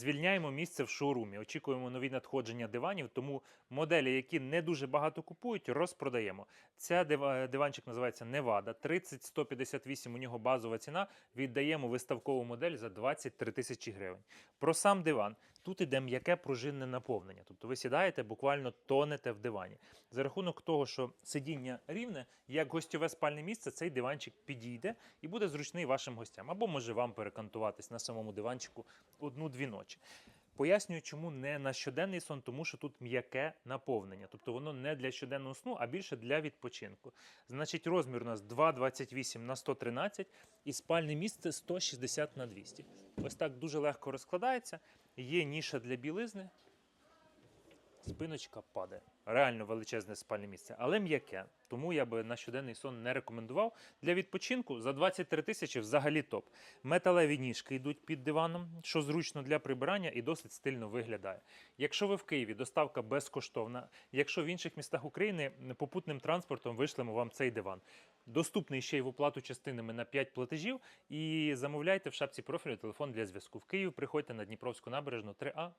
Звільняємо місце в шоурумі. Очікуємо нові надходження диванів, тому моделі, які не дуже багато купують, розпродаємо. Ця дива- диванчик називається Невада. 30-158 у нього базова ціна. Віддаємо виставкову модель за 23 тисячі гривень. Про сам диван. Тут іде м'яке пружинне наповнення. Тобто ви сідаєте, буквально тонете в дивані. За рахунок того, що сидіння рівне, як гостьове спальне місце, цей диванчик підійде і буде зручний вашим гостям. Або може вам перекантуватись на самому диванчику одну-дві ночі. Пояснюю, чому не на щоденний сон, тому що тут м'яке наповнення. Тобто воно не для щоденного сну, а більше для відпочинку. Значить, розмір у нас 2,28 на 113 і спальне місце 160 на 200. Ось так дуже легко розкладається. Є ніша для білизни. Спиночка падає. Реально величезне спальне місце, але м'яке. Тому я би на щоденний сон не рекомендував. Для відпочинку за 23 тисячі взагалі топ. Металеві ніжки йдуть під диваном, що зручно для прибирання і досить стильно виглядає. Якщо ви в Києві, доставка безкоштовна. Якщо в інших містах України попутним транспортом вишлемо вам цей диван. Доступний ще й в оплату частинами на 5 платежів. І замовляйте в шапці профілю телефон для зв'язку. В Київ приходьте на Дніпровську набережну 3А.